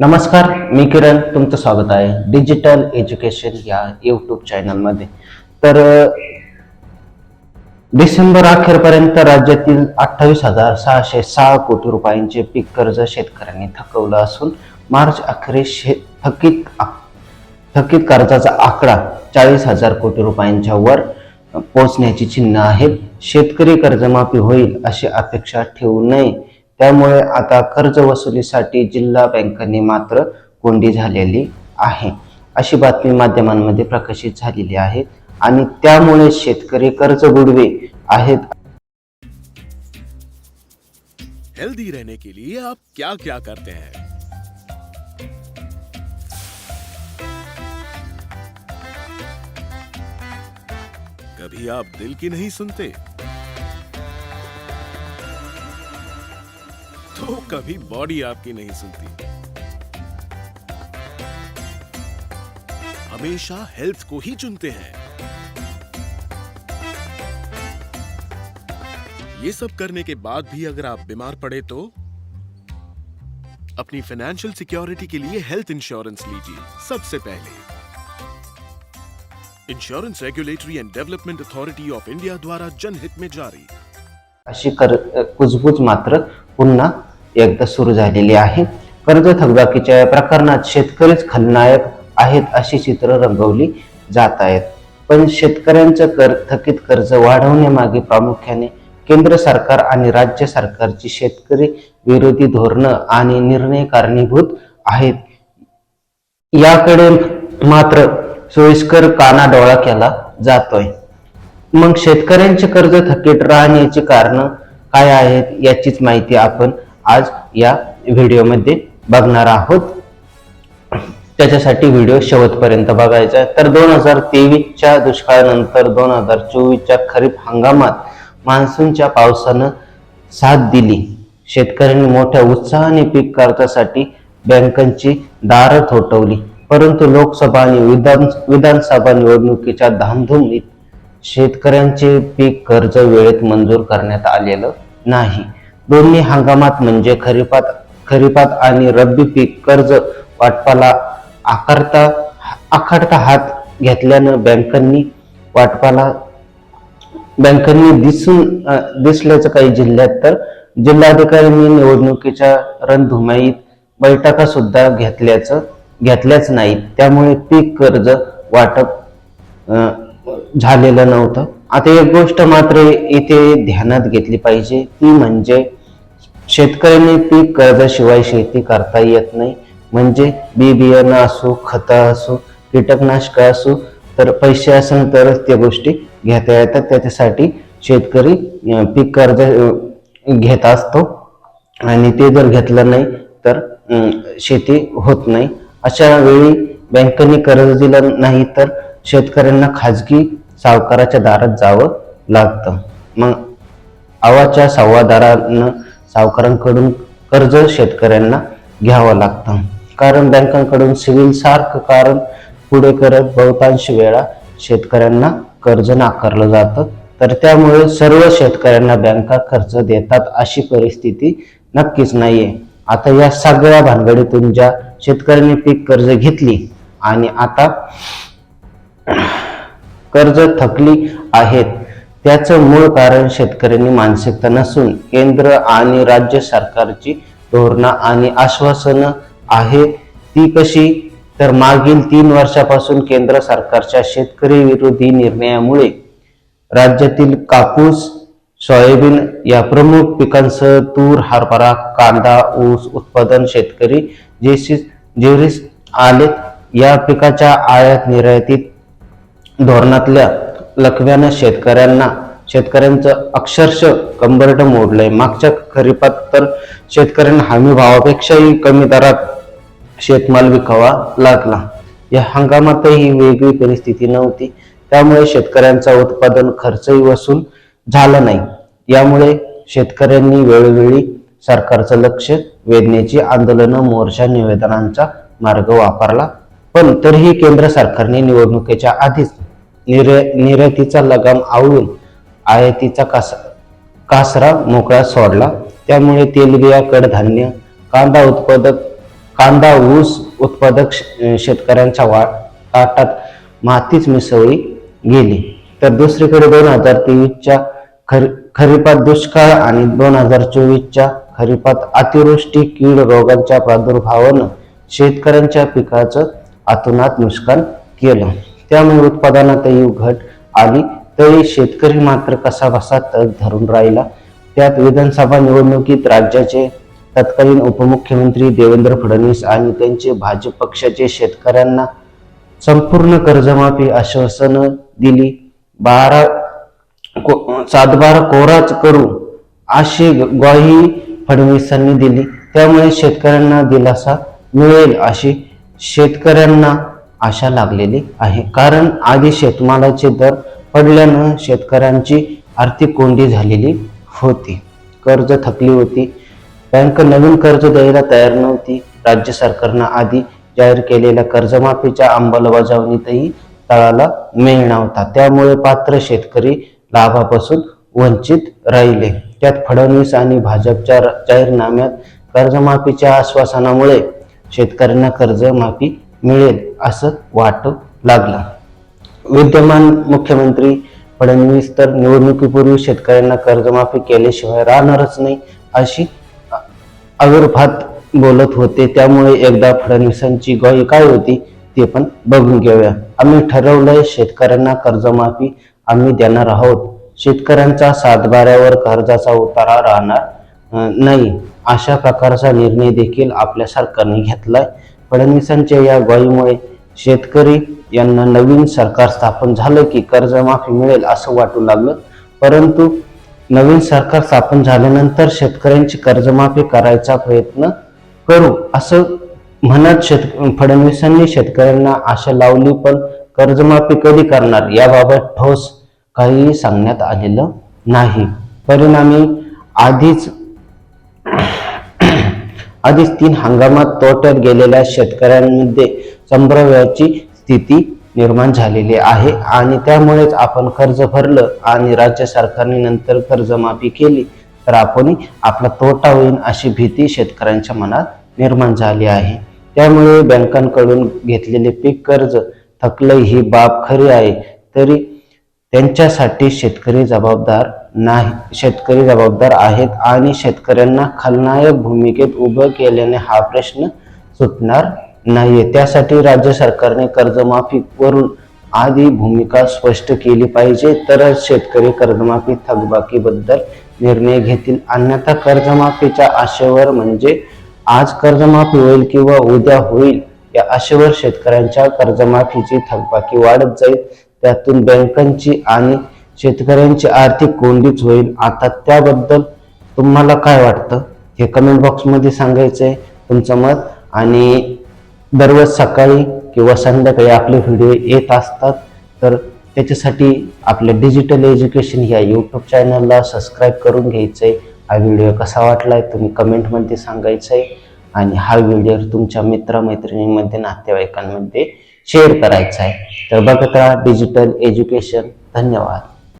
नमस्कार मी किरण. तुमचं स्वागत आहे डिजिटल एज्युकेशन या यूट्यूब चॅनलमध्ये तर डिसेंबर अखेरपर्यंत राज्यातील अठ्ठावीस हजार सहाशे सहा कोटी रुपयांचे पीक कर्ज शेतकऱ्यांनी थकवलं असून मार्च अखेरीस शे थकीत थकीत कर्जाचा आकडा चाळीस हजार कोटी रुपयांच्या वर पोहोचण्याची चिन्ह आहेत शेतकरी कर्जमाफी होईल अशी अपेक्षा ठेवू नये. त्यामुळे आता कर्ज वसुलीसाठी जिल्हा बँकांनी मात्र कोंडी झालेली आहे. अशी बातमी माध्यमांमध्ये प्रकाशित झालेली आहे आणि त्यामुळे शेतकरी कर्ज बुडवे आहेत. हेल्दी रहने के लिए आप क्या क्या करते हैं? कभी आप दिल की नहीं सुनते? कभी बॉडी आपकी नहीं सुनती। हमेशा हेल्थ को ही चुनते हैं। ये सब करने के बाद भी अगर आप बीमार पड़े तो अपनी फाइनेंशियल सिक्योरिटी के लिए हेल्थ इंश्योरेंस लीजिए, सबसे पहले। Insurance regulatory and development authority of India द्वारा जनहित में जारी। अशी कर, कुजबूज मात्र पुन्हा एकदा सुरू झालेली आहे. कर्ज थकबाकीच्या प्रकरणात शेतकरीच खलनायक आहेत अशी चित्र रंगवली जात आहेत. पण शेतकऱ्यांचं कर थकीत कर्ज वाढवण्यामागे प्रामुख्याने केंद्र सरकार आणि राज्य सरकारची शेतकरी विरोधी धोरणं आणि निर्णय कारणीभूत आहेत. याकडे मात्र सोयीस्कर कानाडोळा केला जातोय. मग शेतकऱ्यांचे कर्ज थकीत राहण्याची कारण काय आहेत याचीच माहिती आपण आज या व्हिडिओमध्ये बघणार आहोत. त्याच्यासाठी व्हिडिओ शेवटपर्यंत बघायचा आहे. तर दोन हजार तेवीसच्या दुष्काळानंतर दोन हजार चोवीसच्या खरीप हंगामात मान्सूनच्या पावसानं साथ दिली. शेतकऱ्यांनी मोठ्या उत्साहाने पीक कर्जासाठी बँकांची दारं थोटवली परंतु लोकसभा आणि विधान विधानसभा निवडणुकीच्या धामधुमीत शेतकऱ्यांचे पीक कर्ज वेळेत मंजूर करण्यात आलेलं नाही. दोन्ही हंगामात म्हणजे खरीपात खरीपात आणि रब्बी पीक कर्ज वाटपाला आकारता आखाडता हात घेतल्यानं बँकांनी वाटपाला बँकांनी दिसून दिसल्याचं काही जिल्ह्यात तर जिल्हाधिकाऱ्यांनी निवडणुकीच्या रणधुमाईत बैठका सुद्धा घेतल्याचं घेतल्याच नाहीत. त्यामुळे पीक कर्ज वाटप झालेलं नव्हतं. आता एक गोष्ट मात्र इथे ध्यानात घेतली पाहिजे ती म्हणजे शेतकऱ्यांनी पीक कर्जाशिवाय शेती करता येत नाही. म्हणजे बी बियाणं असो खतं असो कीटकनाशक असो तर पैसे असेल तरच त्या गोष्टी घेता येतात. त्याच्यासाठी शेतकरी पीक कर्ज घेत असतो. आणि ते जर घेतलं नाही तर शेती होत नाही. अशा वेळी बँकेने कर्ज दिलं नाही तर शेतकऱ्यांना खाजगी सावकाराच्या दारात जावं लागतं. मग आवाच्या संवादारानं सावकारांकडून कर्ज शेतकऱ्यांना घ्यावं लागतं. कारण बँकांकडून सिव्हिल सारखं कारण पुढे करत बहुतांश वेळा शेतकऱ्यांना कर्ज नाकारलं जातं. तर त्यामुळे सर्व शेतकऱ्यांना बँका कर्ज देतात अशी परिस्थिती नक्कीच नाहीये. आता या सगळ्या भानगडीतून ज्या शेतकऱ्यांनी पीक कर्ज घेतली आणि आता कर्ज थकली आहेत त्याचं मूळ कारण शेतकऱ्यांनी मानसिकता नसून केंद्र आणि राज्य सरकारची धोरणं आणि आश्वासनं आहे. ती कशी? तर मागील तीन वर्षापासून केंद्र सरकारच्या शेतकरी विरोधी निर्णयामुळे राज्यातील कापूस सोयाबीन या प्रमुख पिकांसह तूर हरभरा कांदा ऊस उत्पादन शेतकरी जेसीस जेरीस आले या पिकाच्या आयात निर्यातीत धोरणातल्या लखव्यानं शेतकऱ्यांना शेतकऱ्यांचं अक्षरशः कंबरट मोडलंय. मागच्या खरीपात तर शेतकऱ्यांना हमी भावापेक्षाही कमी दरात शेतमाल विकावा लागला. या हंगामातही वेगळी परिस्थिती नव्हती. त्यामुळे शेतकऱ्यांचा उत्पादन खर्चही वसूल झाला नाही. यामुळे शेतकऱ्यांनी वेळोवेळी सरकारचं लक्ष वेधण्याची आंदोलनं मोर्चा निवेदनांचा मार्ग वापरला. पण तरीही केंद्र सरकारने निवडणुकीच्या आधीच निर निर्यातीचा लगाम आवळून आयातीचा कास कासरा मोकळा सोडला. त्यामुळे तेलबिया कडधान्य कांदा उत्पादक कांदा ऊस उत्पादक शेतकऱ्यांच्या वा ताटात मातीच मिसळली गेली. तर दुसरीकडे दोन हजार तेवीसच्या खरी खरीपात दुष्काळ आणि दोन हजार चोवीसच्या खरीपात अतिवृष्टी कीड रोगांच्या प्रादुर्भावानं शेतकऱ्यांच्या पिकाचं अतोनात नुकसान केलं. त्यामुळे उत्पादनातही घट आली. तरी शेतकरी मात्र कसा बसा तग धरून राहिला. त्यात विधानसभा निवडणुकीत राज्याचे तत्कालीन उपमुख्यमंत्री देवेंद्र फडणवीस आणि त्यांचे भाजप पक्षाचे शेतकऱ्यांना संपूर्ण कर्जमाफी आश्वासनं दिली. बारा को- सातबारा कोराच करू अशी ग्वाही फडणवीसांनी दिली. त्यामुळे शेतकऱ्यांना दिलासा मिळेल अशी शेतकऱ्यांना आशा लागलेली आहे. कारण आधी शेतमालाचे दर पडल्यानं शेतकऱ्यांची आर्थिक कोंडी झालेली होती. कर्ज थकली होती. बँक नवीन कर्ज द्यायला तयार नव्हती. राज्य सरकारनं आधी जाहीर केलेल्या कर्जमाफीच्या अंमलबजावणीतही तळाला मेळ नव्हता. त्यामुळे पात्र शेतकरी लाभापासून वंचित राहिले. त्यात फडणवीस आणि भाजपच्या जाहीरनाम्यात कर्जमाफीच्या आश्वासनामुळे शेतकऱ्यांना कर्जमाफी मिळेल असं वाटू लागलं. विद्यमान मुख्यमंत्री फडणवीस तर निवडणुकीपूर्वी शेतकऱ्यांना कर्जमाफी केल्याशिवाय राहणारच नाही अशी अ- बोलत होते. त्यामुळे एकदा फडणवीसांची ग्वाही काय होती ते पण बघून घेऊया. आम्ही ठरवलंय शेतकऱ्यांना कर्जमाफी आम्ही देणार आहोत. शेतकऱ्यांचा सातबाऱ्यावर कर्जाचा उतारा राहणार नाही. अशा प्रकारचा निर्णय देखील आपल्या सरकारने घेतलाय. फडणवीसांच्या या गोळीमुळे शेतकरी यांना नवीन सरकार स्थापन झालं की कर्जमाफी मिळेल असं वाटू लागलं. परंतु नवीन सरकार स्थापन झाल्यानंतर शेतकऱ्यांची कर्जमाफी करायचा प्रयत्न करू असं म्हणत शेत फडणवीसांनी शेतकऱ्यांना आशा लावली पण कर्जमाफी कधी करणार याबाबत ठोस काहीही सांगण्यात आलेलं नाही. परिणामी आधीच आधीच तीन हंगामात तोट्यात गेलेल्या शेतकऱ्यांमध्ये संभ्रमाची स्थिती निर्माण झालेली आहे आणि त्यामुळेच आपण कर्ज भरलं आणि राज्य सरकारने नंतर कर्जमाफी केली तर आपण आपला तोटा होईल अशी भीती शेतकऱ्यांच्या मनात निर्माण झाली आहे. त्यामुळे बँकांकडून घेतलेले पीक कर्ज थकलं ही बाब खरी आहे तरी त्यांच्यासाठी शेतकरी जबाबदार नाही. शेतकरी जबाबदार आहेत आणि शेतकऱ्यांना खलनायक भूमिकेत उभं केल्याने हा प्रश्न सुटणार नाहीये. त्यासाठी राज्य सरकारने कर्जमाफी कर्जमाफीवरून आधी भूमिका स्पष्ट केली पाहिजे तरच शेतकरी कर्जमाफी थकबाकीबद्दल निर्णय घेतील. अन्यथा कर्जमाफीच्या आशेवर म्हणजे आज कर्जमाफी होईल किंवा उद्या होईल या आशेवर शेतकऱ्यांच्या कर्जमाफीची थकबाकी वाढत जाईल. त्यातून बँकांची आणि शेतकऱ्यांची आर्थिक कोंडीच होईल. आता त्याबद्दल तुम्हाला काय वाटतं? हे कमेंट बॉक्समध्ये सांगायचं आहे तुमचं मत. आणि दररोज सकाळी किंवा संध्याकाळी आपले व्हिडिओ येत असतात. तर त्याच्यासाठी आपल्या डिजिटल एज्युकेशन ह्या यूट्यूब चॅनलला सबस्क्राईब करून घ्यायचं आहे हा व्हिडिओ कसा वाटला आहे तुम्ही कमेंटमध्ये सांगायचं आहे आणि हा व्हिडिओ तुमच्या मित्रमैत्रिणींमध्ये नातेवाईकांमध्ये शेअर करायचा आहे तर बघत राहा डिजिटल एज्युकेशन धन्यवाद.